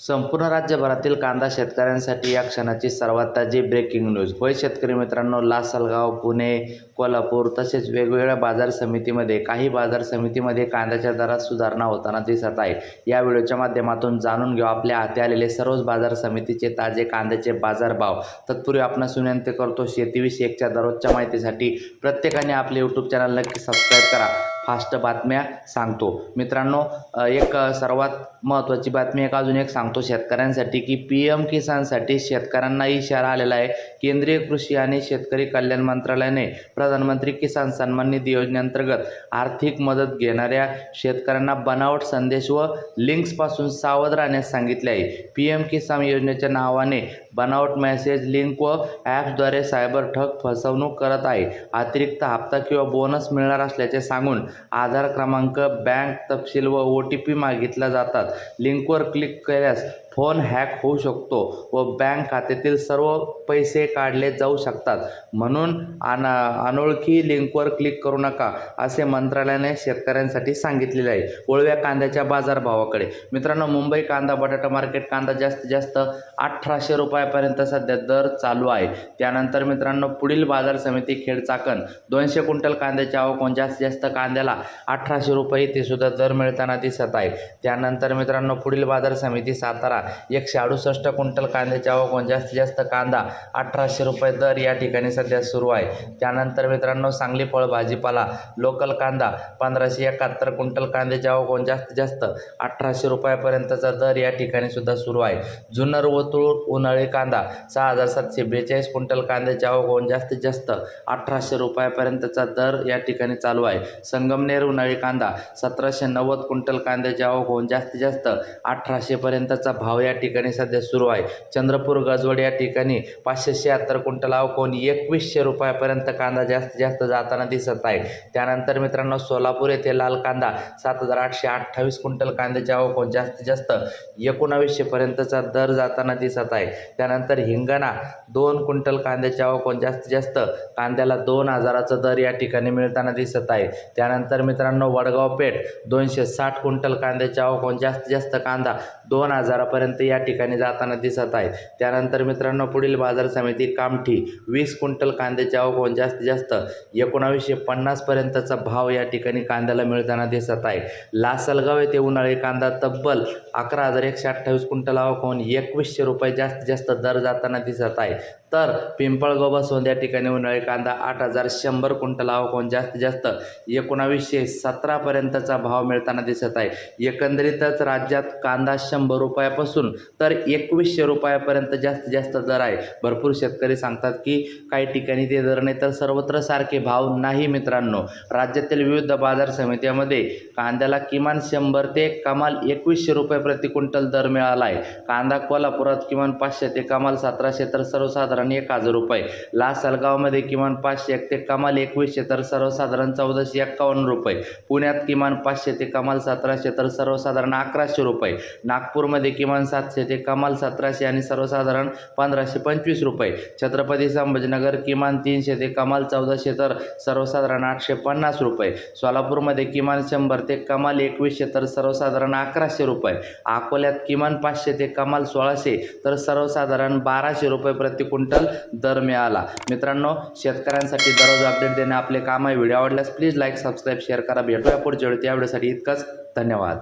संपूर्ण राज्यभरातील कांदा शेतकऱ्यांसाठी या क्षणाची सर्वात ताजी ब्रेकिंग न्यूज होय शेतकरी मित्रांनो लासलगाव पुणे कोल्हापूर तसेच वेगवेगळ्या बाजार समितीमध्ये काही बाजार समितीमध्ये कांद्याच्या दरात सुधारणा होताना दिसत आहे. या व्हिडिओच्या माध्यमातून जाणून घेऊ आपल्या हाती आलेले सर्वच बाजार समितीचे ताजे कांद्याचे बाजारभाव. तत्पूर्वी आपणास विनंती करतो शेतीविषयकच्या दररोजच्या माहितीसाठी प्रत्येकाने आपले यूट्यूब चॅनल नक्की सबस्क्राईब करा. फास्ट बातम्या सांगतो. मित्रांनो एक सर्वात महत्त्वाची बातमी एक अजून एक सांगतो शेतकऱ्यांसाठी की पी एम किसानसाठी शेतकऱ्यांना इशारा आलेला आहे. केंद्रीय कृषी आणि शेतकरी कल्याण मंत्रालयाने प्रधानमंत्री किसान सन्मान निधी योजनेअंतर्गत आर्थिक मदत घेणाऱ्या शेतकऱ्यांना बनावट संदेश व लिंक्सपासून सावध राहण्यास सांगितले आहे. पी एम किसान योजनेच्या नावाने बनावट मेसेज लिंक व ॲप्सद्वारे सायबर ठग फसवणूक करत आहे. अतिरिक्त हप्ता किंवा बोनस मिळणार असल्याचे सांगून आधार क्रमांक बँक तपशील व ओ टी पी मागितला जातात. लिंकवर क्लिक केल्यास फोन हॅक होऊ शकतो व बँक खात्यातील सर्व पैसे काढले जाऊ शकतात. म्हणून अना अनोळखी लिंकवर क्लिक करू नका असे मंत्रालयाने शेतकऱ्यांसाठी सांगितलेले आहे. वळव्या कांद्याच्या बाजारभावाकडे. मित्रांनो मुंबई कांदा बटाटा मार्केट कांदा जास्तीत जास्त अठराशे रुपयापर्यंत सध्या दर चालू आहे. त्यानंतर मित्रांनो पुढील बाजार समिती खेड चाकण. दोनशे क्विंटल कांद्याची आवक होऊन जास्तीत जास्त कांद्याला अठराशे रुपये ते सुद्धा दर मिळताना दिसत आहे. त्यानंतर मित्रांनो पुढील बाजार समिती सातारा. एकशे अडुसष्ट क्विंटल कांद्याची आवक होऊन जास्तीत जास्त कांदा अठराशे रुपये दर या ठिकाणी सध्या सुरू आहे. त्यानंतर मित्रांनो सांगली फळ भाजीपाला लोकल कांदा पंधराशे एकाहत्तर क्विंटल कांद्याची आवक होऊन जास्तीत जास्त अठराशे रुपयापर्यंतचा दर या ठिकाणी सुद्धा सुरू आहे. जुन्नर व तुळ उन्हाळी कांदा सहा हजार सातशे बेचाळीस क्विंटल कांद्याची आवक होऊन जास्तीत जास्त अठराशे रुपयापर्यंतचा दर या ठिकाणी चालू आहे. संगमनेर उन्हाळी कांदा सतराशे नव्वद क्विंटल कांद्याची आवक होऊन जास्तीत जास्त अठराशेपर्यंतचा भाव या ठिकाणी सध्या सुरू आहे. चंद्रपूर गजवड या ठिकाणी पाचशे शहात्तर क्विंटल आवक एकवीसशे रुपयापर्यंत कांदा जास्तीत जास्त जाताना दिसत आहे. त्यानंतर मित्रांनो सोलापूर येथे लाल कांदा सात हजार आठशे अठ्ठावीस क्विंटल कांद्याच्या आवक जास्तीत जास्त एकोणावीसशेपर्यंतचा दर जाताना दिसत आहे. त्यानंतर हिंगणा दोन क्विंटल कांद्याच्या आवक जास्तीत जास्त कांद्याला दोन हजाराचा दर या ठिकाणी मिळताना दिसत आहे. त्यानंतर मित्रांनो वडगाव पेठ दोनशे साठ क्विंटल कांद्याच्या आवक जास्तीत जास्त कांदा दोन हजारापर्यंत या ठिकाणी जाताना दिसत आहे त्यानंतर मित्रांनो पुढील बाजार समिती कामठी वीस क्विंटल कांद्याची आवक होऊन जास्तीत जास्त एकोणावीसशे पन्नासपर्यंतचा भाव या ठिकाणी कांद्याला मिळताना दिसत आहे. लासलगाव येथे उन्हाळी कांदा तब्बल अकरा हजार एकशे अठ्ठावीस क्विंटल आवक होऊन एकवीसशे रुपये जास्तीत जास्त दर जाताना दिसत आहे. तर पिंपळगाव बसवंत या ठिकाणी उन्हाळी कांदा आठ हजार शंभर क्विंटल आवक जास्तीत जास्त एकोणावीसशे सतरापर्यंतचा भाव मिळताना दिसत आहे. एकंदरीतच राज्यात कांदा शंभर रुपयापासून तर एकवीसशे रुपयापर्यंत जास्तीत जास्त दर आहे. भरपूर शेतकरी सांगतात की काही ठिकाणी ते दर नाही तर सर्वत्र सारखे भाव नाही मित्रांनो. राज्यातील विविध बाजार समित्यामध्ये कांद्याला किमान शंभर ते कमाल एकवीसशे रुपये प्रति क्विंटल दर मिळाला आहे. कांदा कोल्हापुरात किमान पाचशे ते कमाल सतराशे तर सर्वसाधारण एक हजार रुपये. लासलगावमध्ये किमान पाचशे एक ते कमाल एकवीसशे तर सर्वसाधारण चौदाशे एक्कावन्न रुपये. पुण्यात किमान पाचशे ते कमाल सतराशे तर सर्वसाधारण अकराशे रुपये. नागपूरमध्ये किमान सातशे ते कमाल सतराशे आणि सर्वसाधारण पंधराशे पंचवीस रुपये. छत्रपती संभाजीनगर किमान तीनशे ते कमाल चौदाशे तर सर्वसाधारण आठशे पन्नास रुपये. सोलापूरमध्ये किमान शंभर ते कमाल एकवीसशे तर सर्वसाधारण अकराशे रुपये. अकोल्यात किमान पाचशे ते कमाल सोळाशे तर सर्वसाधारण बाराशे रुपये प्रतिकुंड क्विंटल दर मिळाला. मित्रांनो शेतकऱ्यांसाठी दररोज अपडेट देणे आपले काम आहे. व्हिडिओ आवडल्यास प्लीज लाईक सबस्क्राईब शेअर करा. भेटूया पुढच्या वेळी. त्या इतकंच. धन्यवाद.